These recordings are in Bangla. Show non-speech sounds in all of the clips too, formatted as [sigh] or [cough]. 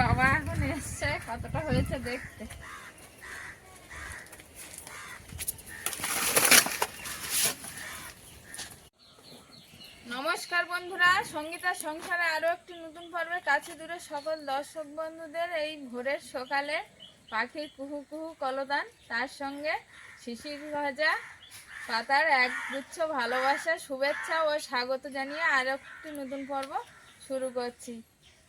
বাবা এখন এসছে, কতটা হয়েছে দেখতে। নমস্কার বন্ধুরা সঙ্গীতা সংসারে আরও একটি নতুন পর্বে কাছে দূরে সকল দর্শক বন্ধুদের এই ভোরের সকালে পাখির কুহু কুহু কলদান তার সঙ্গে শিশির ভাজা, পাতার এক গুচ্ছ ভালোবাসা, শুভেচ্ছা ও স্বাগত জানিয়ে আর একটি নতুন পর্ব শুরু করছি।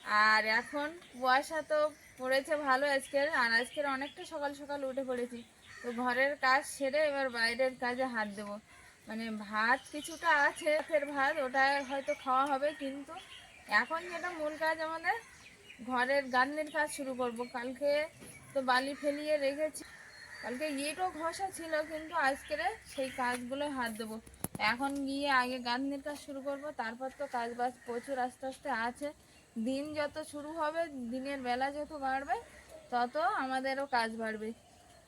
আর এখন কুয়াশা তো পড়েছে ভালো আজকের, আর আজকের অনেকটা সকাল সকাল উঠে পড়েছি। তো ঘরের কাজ সেরে এবার বাইরের কাজে হাত দেবো। মানে ভাত কিছুটা আছে, ফের ভাত, ওটা হয়তো খাওয়া হবে, কিন্তু এখন যেটা মূল কাজ আমাদের, ঘরের গান্নের কাজ শুরু করব। কালকে তো বালি ফেলিয়ে রেখেছি। কালকে ইটও ঘষা ছিল, কিন্তু আজকের সেই কাজগুলো হাত দেবো। এখন গিয়ে আগে গান্নের কাজ শুরু করব, তারপর তো কাজ বাজ প্রচুর আস্তে আস্তে আছে। দিন যত শুরু হবে, দিনের বেলা যত বাড়বে, তত আমাদেরও কাজ বাড়বে।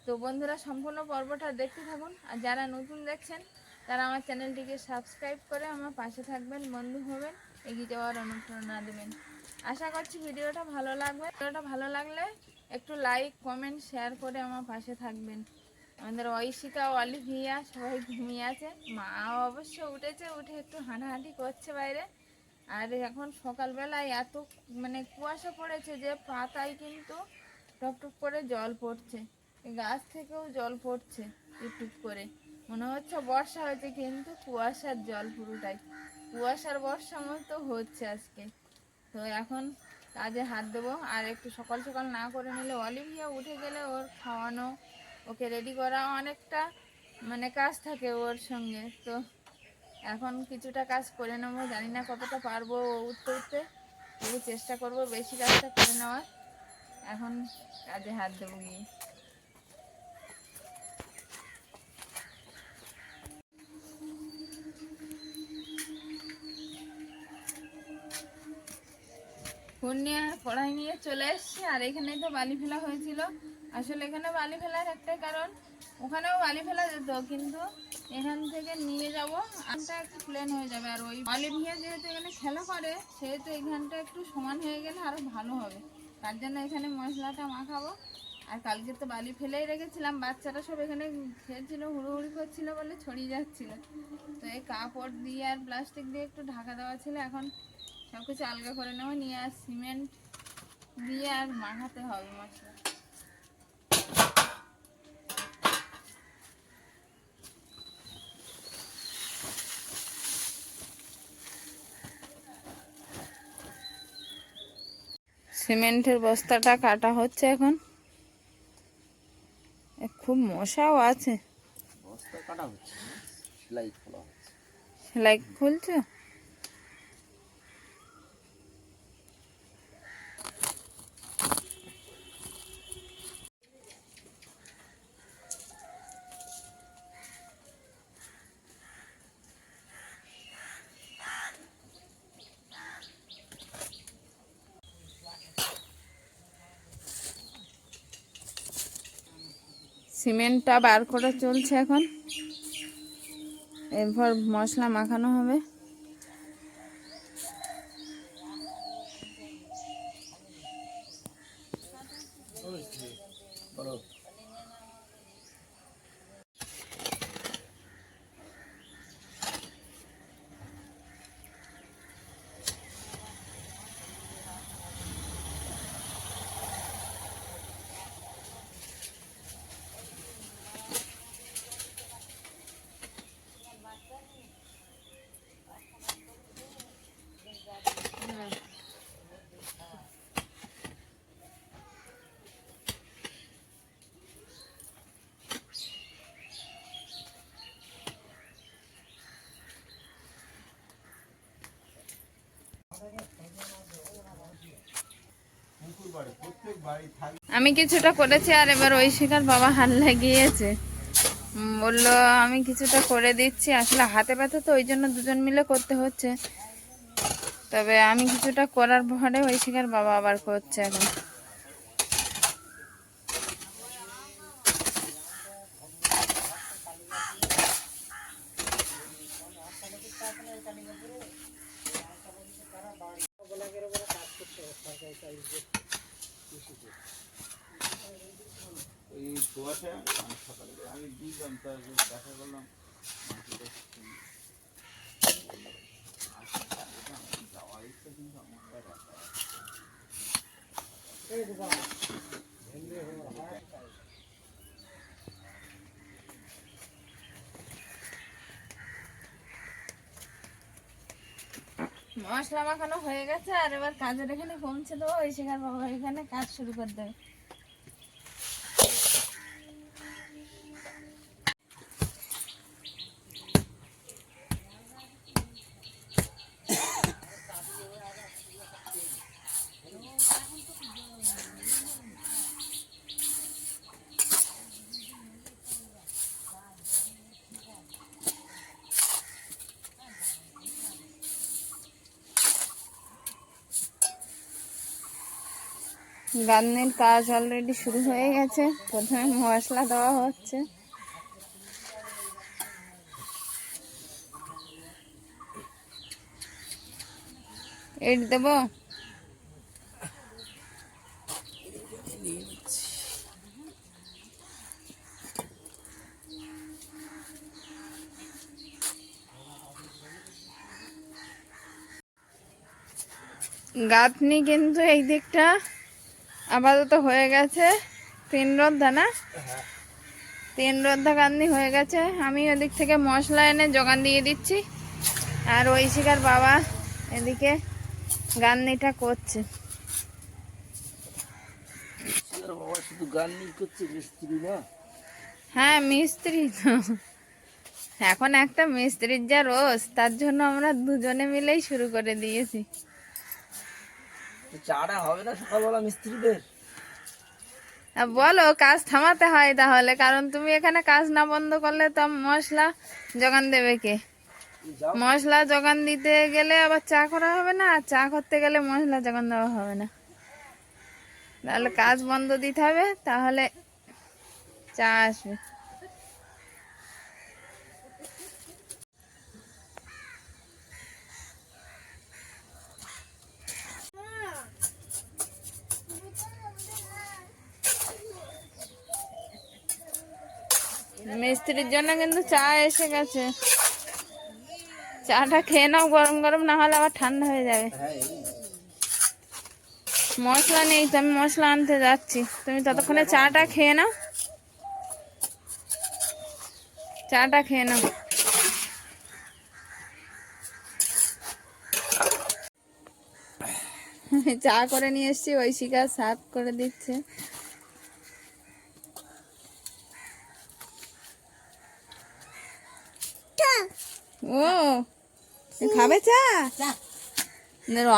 তো বন্ধুরা, সম্পূর্ণ পর্বটা দেখতে থাকুন। আর যারা নতুন দেখছেন, তারা আমার চ্যানেলটিকে সাবস্ক্রাইব করে আমার পাশে থাকবেন, বন্ধু হবেন, এগিয়ে যাওয়ার অনুপ্রেরণা দেবেন। আশা করছি ভিডিওটা ভালো লাগবে। ভিডিওটা ভালো লাগলে একটু লাইক কমেন্ট শেয়ার করে আমার পাশে থাকবেন। আমাদের ঐশিকা অলিভিয়া সবাই ঘুমিয়ে আছে। মা অবশ্য উঠেছে, উঠে একটু হাঁটাহাঁটি করছে বাইরে। আর এখন সকালবেলায় এত মানে কুয়াশা পড়েছে যে পাতায় কিন্তু টপটপ করে জল পড়ছে। গাছ থেকেও জল পড়ছে টুপ করে। মনে হচ্ছে বর্ষা হয়েছে কিন্তু কুয়াশার জল পুরোটাই। কুয়াশার বর্ষা মতো হচ্ছে আজকে। তো এখন কাজে হাত দেবো। আর একটু সকাল সকাল না করে নিলে অলিভিয়া উঠে গেলে ওর খাওয়ানো, ওকে রেডি করা অনেকটা মানে কাজ থাকে ওর সঙ্গে। তো এখন কিছুটা কাজ করে নেব, জানি না কতটা পারব উঠতে উঠতে। তবু চেষ্টা করব বেশি কাজটা করে নেওয়ার। এখন কাজে হাত দেবো গিয়ে। ফোন নিয়ে পড়াই নিয়ে চলে এসছি, আর এখানেই তো বালি ফেলা হয়েছিল। আসলে এখানে বালি ফেলার একটাই কারণ ওখানেও বালি ফেলা যেত, কিন্তু এখান থেকে নিয়ে যাব। আমটা একটু প্লেন হয়ে যাবে। আর ওই অলিভিয়া যেহেতু এখানে খেলা করে, সেহেতু এখানটা একটু সমান হয়ে গেলে আরও ভালো হবে। তার জন্য এখানে মশলাটা মাখাবো। আর কালকে তো বালি ফেলেই রেখেছিলাম। বাচ্চারা সব এখানে খেয়েছিল হুড়োহুড়ি করছিল বলে ছড়িয়ে যাচ্ছিল। তো এই কাপড় দিয়ে আর প্লাস্টিক দিয়ে একটু ঢাকা দেওয়া ছিল। এখন সব কিছু আলগা করে নেব। নিয়ে আর সিমেন্ট দিয়ে আর মাখাতে হবে মশলা। সিমেন্টের বস্তাটা কাটা হচ্ছে এখন। খুব মশাও আছে। বস্তা কাটা সেলাই খোলা হচ্ছে। সেলাই খুলছো? সিমেন্টটা বার করা চলছে এখন। এরপর মশলা মাখানো হবে। আমি কিছুটা করেছি আর এবার ওই শিকার বাবা হাল লাগিয়েছে। বলল, আমি কিছুটা করে দিচ্ছি। আসলে হাতে ব্যথা তো, ওই জন্য দুজন মিলে করতে হচ্ছে। তবে আমি কিছুটা করার পরে ওই শিকার বাবা আবার করছে এখন। মশলা মাখানো হয়ে গেছে, আর এবার কাজের এখানে পৌঁছে দেবো, ওই শেখার বাবা এখানে কাজ শুরু করে দেবে। গান্নের কাজ অলরেডি শুরু হয়ে গেছে। প্রথমে মশলা দেওয়া হচ্ছে। এট দেবো? গাঁথনি কিন্তু এই দিকটা আপাতত হয়ে গেছে। তিন রোদ্ধা না? তিন রোদ্ধা গান্ধি হয়ে গেছে। আমি ওদিক থেকে মশলা এনে জোগান দিয়ে দিচ্ছি। আর ওই শিকার বাবা এদিকে গান্নিটা করছে। হ্যাঁ মিস্ত্রি তো। এখন একটা মিস্ত্রির যা রোজ তার জন্য আমরা দুজনে মিলেই শুরু করে দিয়েছি। চাটা হবে না সকালবেলা মিস্ত্রিদের? বলো কাজ থামাতে হয় তাহলে কারণ তুমি এখানে কাজ না বন্ধ করলে তো মশলা যোগান দেবে কে? মশলা যোগান দিতে গেলে আবার চা করা হবে না চা করতে গেলে মশলা যোগান দেওয়া হবে না। তাহলে কাজ বন্ধ দিতে হবে তাহলে চা আসবে। মিস্ত্রির জন্য কিন্তু চা এসে গেছে। চাটা খেয়ে নাও, গরম গরম, না হলে আবার ঠান্ডা হয়ে যাবে। মশলা নেই তো, আমি মশলা আনতে যাচ্ছি। তুমি ততক্ষণে চাটা খেয়ে নাও। চাটা খেয়ে নাও। চা করে নিয়ে এসছি, ঐশিকা সার্ভ করে দিচ্ছে। ও খাবে চা?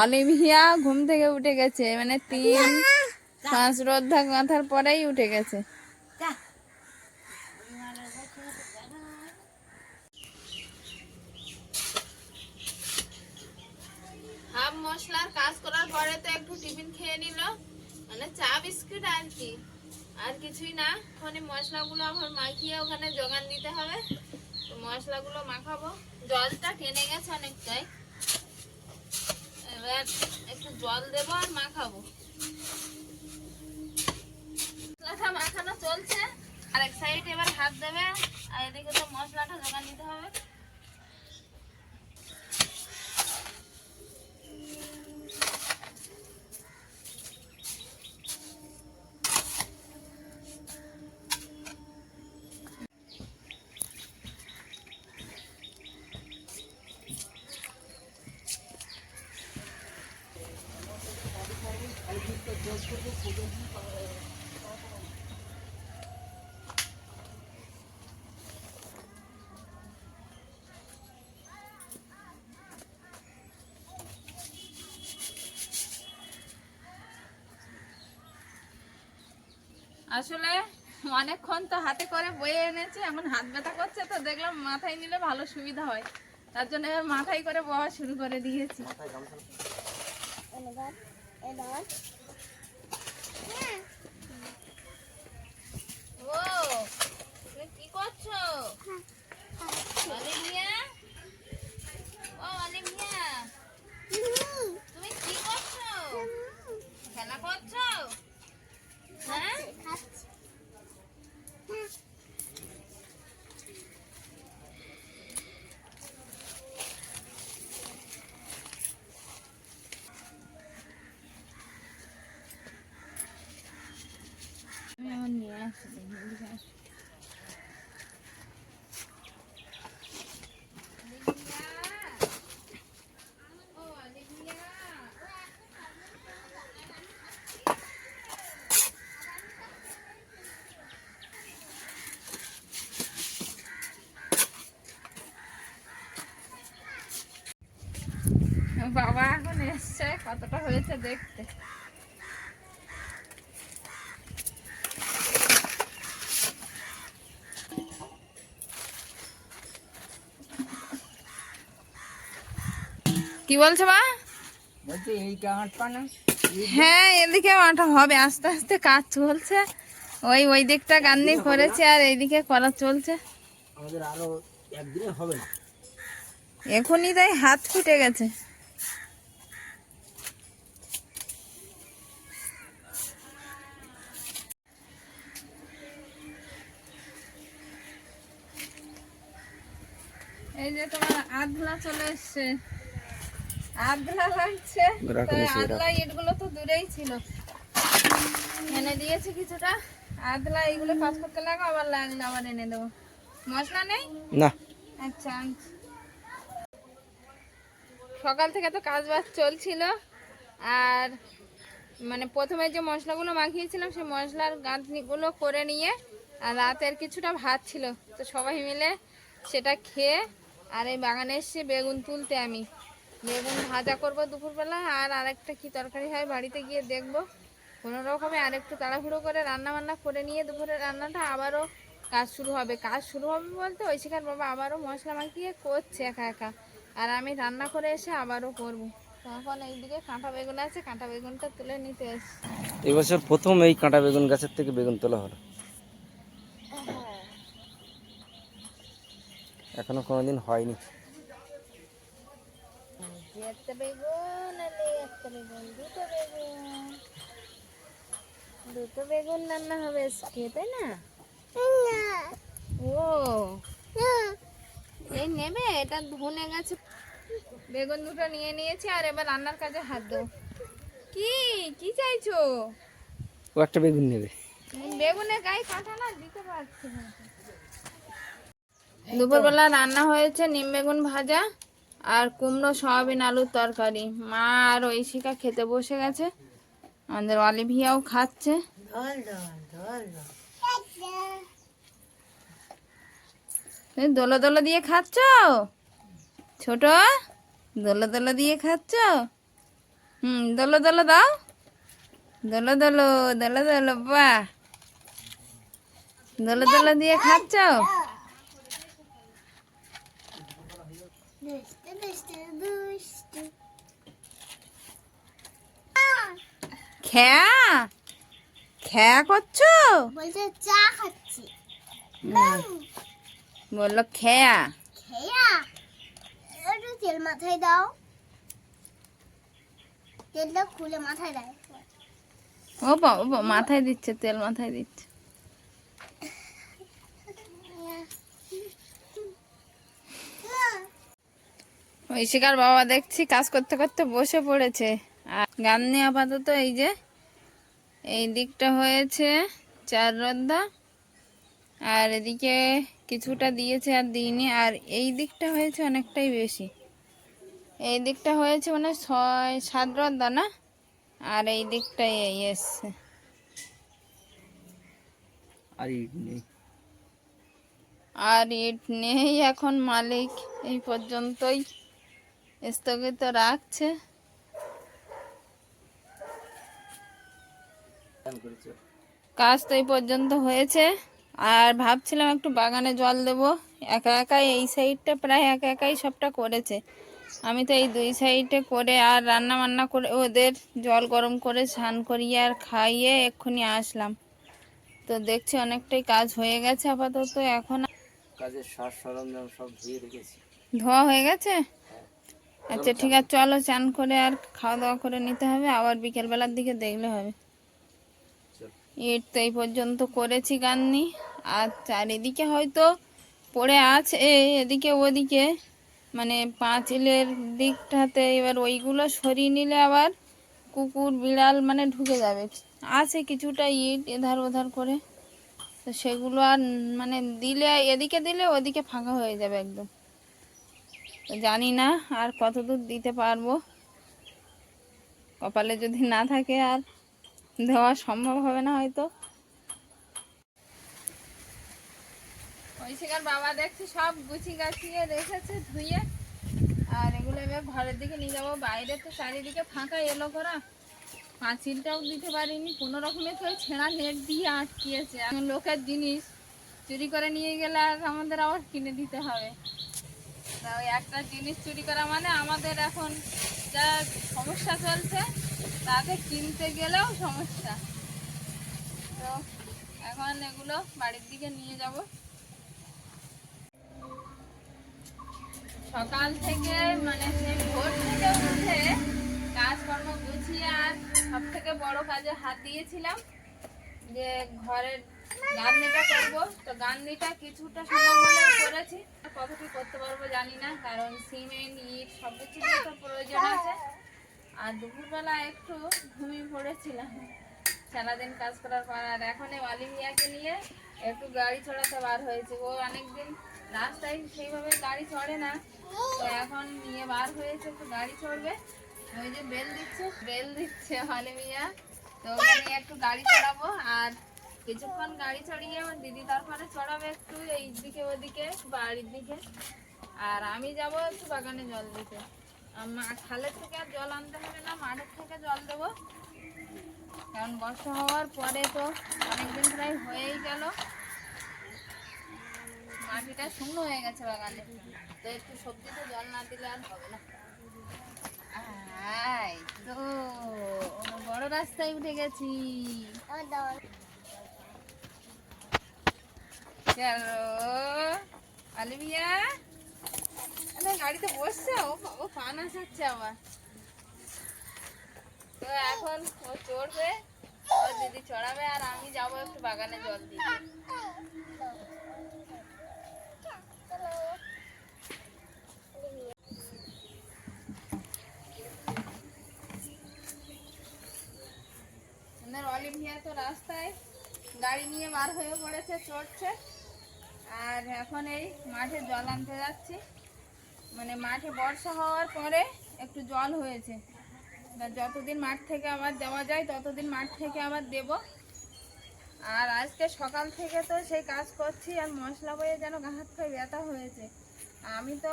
অলিভিয়া ঘুম থেকে উঠে গেছে মানে তিন পাঁচ রোদ্ধা গাঁথার পরেই উঠে গেছে। হাফ মশলার কাজ করার পরে তো একটু টিফিন খেয়ে নিল। মানে চা বিস্কুট আর কি। আর কিছুই না ওখানে মশলাগুলো আবার মাখিয়ে ওখানে যোগান দিতে হবে। তো মশলাগুলো মাখাবো। জলটা টেনে গেছে অনেকটাই। এবার একটু জল দেবো আর মাখাবো। মশলাটা মাখানো চলছে, আর এক সাইড এবার হাত দেবে, আর এদিকে তো মশলাটা জোগান দিতে হবে। আসলে অনেকক্ষণ তো হাতে করে বয়ে এনেছি এখন হাত ব্যথা করছে তো দেখলাম মাথায় নিলে ভালো সুবিধা হয়। তার জন্য এবার মাথায় করে বওয়া শুরু করে দিয়েছি। ও তুমি কি করছ? অলিভিয়া? ও অলিভিয়া। তুমি কি করছ? খেলা করছ? 啊。দেখতে। কি বলছো মা? বলছি এইটা আটপা না হ্যাঁ এদিকে আটা হবে আস্তে আস্তে কাজ চলছে। ওই ওই দিকটা গান্ধি করেছে আর এইদিকে করা চলছে। আমাদের আরও একদিনে হবে না। এখনই তাই হাত ফুটে গেছে। তোমার আধলা চলে এসছে। আধলা লাগছে আধলা ইটগুলো তো দূরেই ছিল। এনে দিয়েছি কিছুটা। আধলা করতে লাগো আবার লাগলে আবার এনে দেবো। মশলা নেই? না। আচ্ছা সকাল থেকে তো কাজ বাজ চলছিল। আর মানে প্রথমে যে মশলাগুলো মাখিয়েছিলাম সেই মশলার গাঁথনিগুলো করে নিয়ে আর রাতের কিছুটা ভাত ছিল। তো সবাই মিলে সেটা খেয়ে আর এই বাগানে এসে বেগুন তুলতে আমি। বেগুন ভাজা করব দুপুরবেলা আর আরেকটা কি তরকারি হয় বাড়িতে গিয়ে দেখব। কোনো রকমে আরেকটু তাড়াহুড়ো করে রান্না বান্না করে নিয়ে দুপুরের রান্নাটা আবারও কাজ শুরু হবে। কাজ শুরু হবে বলতে ঐশিকার বাবা আবারও মশলা মাখিয়ে করছে একা একা। আর আমি রান্না করে এসে আবারও করব। তখন এইদিকে কাঁটা বেগুন আছে, কাঁটা বেগুনটা তুলে নিতে এসছি। এবছর প্রথম এই কাঁটা বেগুন গাছের থেকে বেগুন তোলা হলো। এখনও কোনোদিন হয়নি। একটা বেগুন আলে একটা বেগুন দুটো বেগুন। দুটো বেগুন রান্না হবে আজকে তাই না? ও। এই নেবে এটা ধনে গেছে। বেগুন দুটো নিয়ে নিয়েছি আর এবার রান্নার কাজে হাত দেবো কি? কি চাইছো? ও একটা বেগুন নেবে। বেগুনের গায়ে কাঁটা না দিতে পারছি না। দুপুরবেলা রান্না হয়েছে নিম বেগুন ভাজা আর কুমড়ো, সয়াবিন, আলুর তরকারি। মা আর ঐশিকা খেতে বসে গেছে। আমাদের অলিভিয়াও খাচ্ছে। দোলো দোলো দিয়ে খাচ্ছ? ছোট, দোলো দোলো দিয়ে খাচ্ছ? হুম, দোলো দোলো দাও। দোলো দোলো দোলো দোলো, বাহ। দোলো দোলো দিয়ে খাচ্ছ? খেয়া খেয়া করছ? বলছে চা খাচ্ছি। বলল খেয়া খেয়া। একটু তেল মাথায় দাও। তেলটা খুলে মাথায় দেয় ও বা ও বা, মাথায় দিচ্ছে তেল মাথায় দিচ্ছে। [laughs] ঐশিকার বাবা দেখছি কাজ করতে করতে বসে পড়েছে। আর গান্নি আপাতত এই যে এই দিকটা হয়েছে চার রদ্দা। আর এদিকে কিছুটা দিয়েছে আর দিইনি আর এই দিকটা হয়েছে অনেকটাই বেশি। এই দিকটা হয়েছে মানে ছয় সাত রদ্দা না? আর এই দিকটাই এই এসছে। আর ইট নেই। আর ইট নেই এখন মালিক এই পর্যন্তই। স্থগিত রাখছে কাজ তো এই পর্যন্ত হয়েছে। আর ভাবছিলাম একটু বাগানে জল দেব। একা একাই এই সাইডটা প্রায় একা একাই সবটা করেছে। আমি তো এই দুই সাইডে করে আর রান্না বান্না করে ওদের জল গরম করে স্নান করিয়ে আর খাইয়ে এক্ষুনি আসলাম। তো দেখছি অনেকটাই কাজ হয়ে গেছে আপাতত এখন কাজের সরঞ্জাম সব ধুয়ে রেখেছি। ধোয়া হয়ে গেছে? আচ্ছা ঠিক আছে, চলো চান করে আর খাওয়া দাওয়া করে নিতে হবে। আবার বিকেলবেলার দিকে দেখলে হবে। ইট তো এই পর্যন্ত করেছি গান্নি। আর চারিদিকে হয়তো পড়ে আছে, এদিকে ওদিকে। মানে পাঁচিলের দিকটাতে এবার ওইগুলো সরিয়ে নিলে আবার কুকুর, বিড়াল মানে ঢুকে যাবে। আছে কিছুটা ইট এধার ওধার করে। তো সেগুলো আর মানে দিলে, এদিকে দিলে ওদিকে ফাঁকা হয়ে যাবে একদম। জানি না আর কতদূর দিতে পারব। কপালে যদি না থাকে আর দেওয়া সম্ভব হবে না হয়তো। ঐশিকার বাবা দেখছি সব গুছি গাছিয়ে রেখেছে ধুয়ে। আর এগুলো এবার ঘরের দিকে নিয়ে যাব। বাইরে তো চারিদিকে ফাঁকা এলো করা। পাঁচিলটাও দিতে পারিনি। কোনো রকমে তো ছেঁড়া নেট দিয়ে আটকিয়েছে। এখন লোকের জিনিস চুরি করে নিয়ে গেলে আর আমাদের আবার কিনে দিতে হবে। তা ওই একটা জিনিস চুরি করা মানে আমাদের এখন যা সমস্যা চলছে, তাতে কিনতে গেলেও সমস্যা। তো এখন এগুলো বাড়ির দিকে নিয়ে যাব। সকাল থেকে মানে সেই ভোর থেকে উঠে কাজকর্ম গুছিয়ে আর সব থেকে বড় কাজে হাত দিয়েছিলাম যে ঘরের গান্নিটা করব। তো গান্নিটা কিছুটা সময় করেছি। কত কি করতে পারব জানি না, কারণ সিমেন্ট, ইট সব কিছু তো প্রয়োজন আছে। আর দুপুরবেলা একটু ঘুমিয়ে পড়েছিলাম। সারাদিন কাজ করার পর, আর এখন এই অলিভিয়াকে নিয়ে একটু গাড়ি চড়াতে বার হয়েছে। ও অনেকদিন রাস্তায় সেইভাবে গাড়ি চড়ে না, তো এখন নিয়ে বার হয়েছে, একটু গাড়ি চড়বে। ওই যে বেল দিচ্ছে বেল দিচ্ছে অলিভিয়া তো ওকে নিয়ে একটু গাড়ি চড়াবো, আর কিছুক্ষণ গাড়ি চড়িয়ে আমার দিদি তারপরে চড়াবে একটু, এই দিকে ওদিকে, বাড়ির দিকে। আর আমি যাব একটু বাগানে জল দিতে। খালের থেকে আর জল আনতে হবে না, মাঠের থেকে জল দেবো। কারণ বর্ষা হওয়ার পরে তো অনেকদিন প্রায় হয়েই গেল। মাটিটা শূন্য হয়ে গেছে বাগানে। তো একটু সবজিতে জল না দিলে আর হবে না। তো, বড় রাস্তায় উঠে গেছি। চলো আলিবিয়া গাড়িতে বসছে, ও পান আসাচ্ছে আবার। তো এখন ও চড়বে ও দিদি চড়াবে, আর আমি যাব একটু বাগানে জল দিতে। অলিভিয়া তো রাস্তায় গাড়ি নিয়ে বার হয়ে পড়েছে, চড়ছে। আর এখন এই মাঠে জল আনতে যাচ্ছি। মানে মাঠে বর্ষা হওয়ার পরে একটু জল হয়েছে। যতদিন মাঠ থেকে আবার দেওয়া যায়, ততদিন মাঠ থেকে আবার দেব। আর আজকে সকাল থেকে তো সেই কাজ করছি, আর মশলা বয়ে যেন হাত পায়ে ব্যথা হয়েছে। আমি তো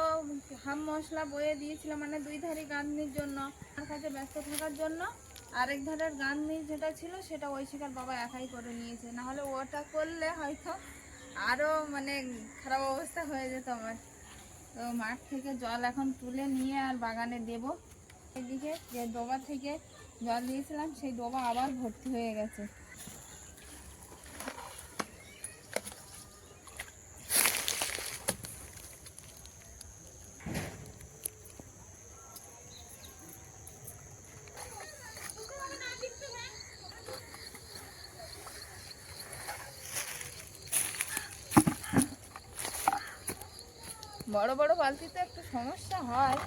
হাম মশলা বয়ে দিয়েছিলাম মানে দুই ধারে গাঁথনির জন্য। আমার কাছে ব্যস্ত থাকার জন্য আরেক ধারের গাঁথনি যেটা ছিল, সেটা ঐশিকার বাবা একাই করে নিয়েছে। না হলে ওটা করলে হয়তো আরও মানে খারাপ অবস্থা হয়ে যেত আমার। তো মাঠ থেকে জল এখন তুলে নিয়ে আর বাগানে দেব। এদিকে যে ডোবা থেকে জল দিয়েছিলাম, সেই ডোবা আবার ভর্তি হয়ে গেছে। বড় বড় বালতিতে একটু সমস্যা হয়।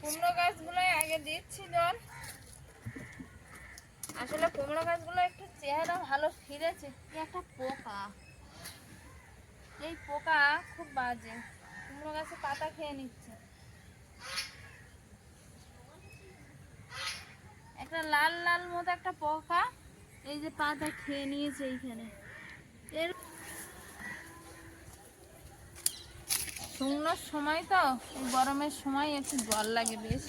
কুমড়ো গাছগুলোয় আগে দিচ্ছি জল। আসলে কুমড়ো গাছগুলো একটু চেহারা ভালো ফিরেছে। কি একটা পোকা। এই পোকা খুব বাজে। কুমড়ো গাছে পাতা খেয়ে নিচ্ছে। একটা লাল লাল মতো একটা পোকা এই যে পাতা খেয়ে নিয়েছে এইখানে। এর শুকনোর সময় তো গরমের সময় একটু জল লাগে বেশ।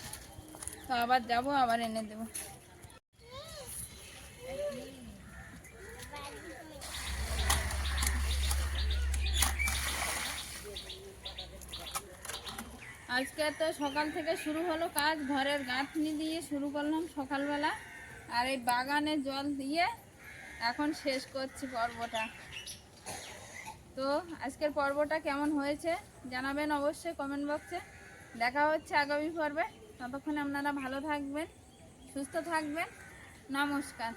তো আবার যাব, আবার এনে দেবো। আজকে তো সকাল থেকে শুরু হলো কাজ, ঘরের গাঁথনি দিয়ে শুরু করলাম সকালবেলা। আর এই বাগানে জল দিয়ে এখন শেষ করছি পর্বটা। তো আজকের পর্বটা কেমন হয়েছে জানাবেন অবশ্যই কমেন্ট বক্সে দেখা হচ্ছে আগামী পর্বে। ততক্ষণে আপনারা ভালো থাকবেন, সুস্থ থাকবেন। নমস্কার।